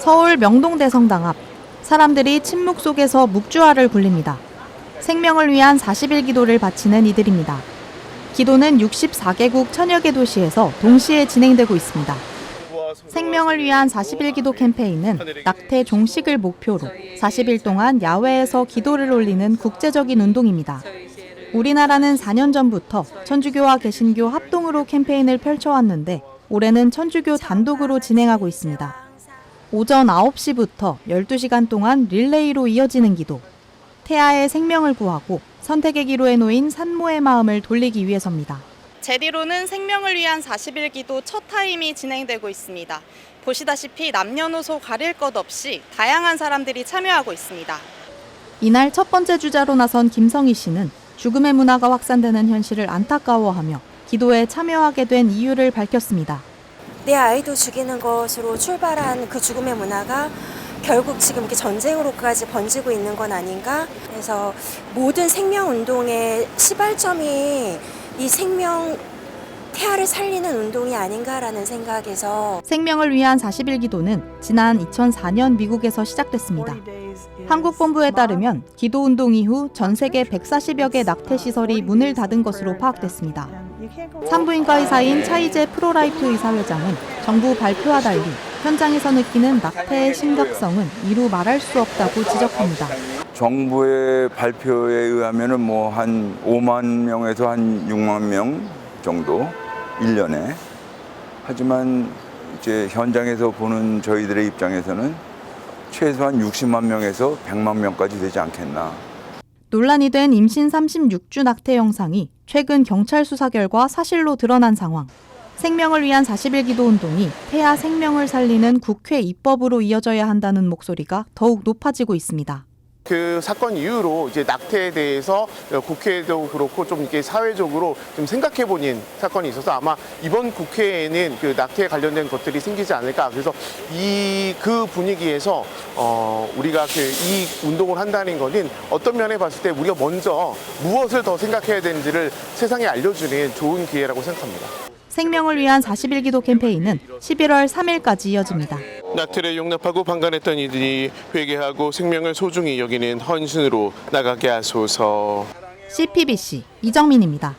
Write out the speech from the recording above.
서울 명동대성당 앞 사람들이 침묵 속에서 묵주화를 굴립니다. 생명을 위한 40일 기도를 바치는 이들입니다. 기도는 64개국 천여 개 도시에서 동시에 진행되고 있습니다. 생명을 위한 40일 기도 캠페인은 낙태 종식을 목표로 40일 동안 야외에서 기도를 올리는 국제적인 운동입니다. 우리나라는 4년 전부터 천주교와 개신교 합동으로 캠페인을 펼쳐왔는데 올해는 천주교 단독으로 진행하고 있습니다. 오전 9시부터 12시간 동안 릴레이로 이어지는 기도. 태아의 생명을 구하고 선택의 기로에 놓인 산모의 마음을 돌리기 위해서입니다. 제디로는 생명을 위한 40일 기도 첫 타임이 진행되고 있습니다. 보시다시피 남녀노소 가릴 것 없이 다양한 사람들이 참여하고 있습니다. 이날 첫 번째 주자로 나선 김성희 씨는 죽음의 문화가 확산되는 현실을 안타까워하며 기도에 참여하게 된 이유를 밝혔습니다. 내 아이도 죽이는 것으로 출발한 그 죽음의 문화가 결국 지금 이렇게 전쟁으로까지 번지고 있는 건 아닌가? 그래서 모든 생명 운동의 시발점이 이 생명 태아를 살리는 운동이 아닌가라는 생각에서 생명을 위한 40일 기도는 지난 2004년 미국에서 시작됐습니다. 한국 본부에 따르면 기도 운동 이후 전 세계 140여 개 낙태 시설이 문을 닫은 것으로 파악됐습니다. 산부인과 의사인 차이제 프로라이트 의사 회장은 정부 발표와 달리 현장에서 느끼는 낙태의 심각성은 이루 말할 수 없다고 지적합니다. 정부의 발표에 의하면은 뭐한 5만 명에서 한 6만 명 정도 1년에 하지만 이제 현장에서 보는 저희들의 입장에서는 최소한 60만 명에서 100만 명까지 되지 않겠나. 논란이 된 임신 36주 낙태 영상이 최근 경찰 수사 결과 사실로 드러난 상황. 생명을 위한 40일 기도 운동이 태아 생명을 살리는 국회 입법으로 이어져야 한다는 목소리가 더욱 높아지고 있습니다. 그 사건 이후로 이제 낙태에 대해서 국회도 그렇고 좀 이렇게 사회적으로 좀 생각해 보는 사건이 있어서 아마 이번 국회에는 그 낙태에 관련된 것들이 생기지 않을까. 그래서 이 그 분위기에서 어 우리가 그 이 운동을 한다는 거는 어떤 면에 봤을 때 우리가 먼저 무엇을 더 생각해야 되는지를 세상에 알려주는 좋은 기회라고 생각합니다. 생명을 위한 40일 기도 캠페인은 11월 3일까지 이어집니다. 낙태를 용납하고 방관했던 이들이 회개하고 생명을 소중히 여기는 헌신으로 나가게 하소서. CPBC 이정민입니다.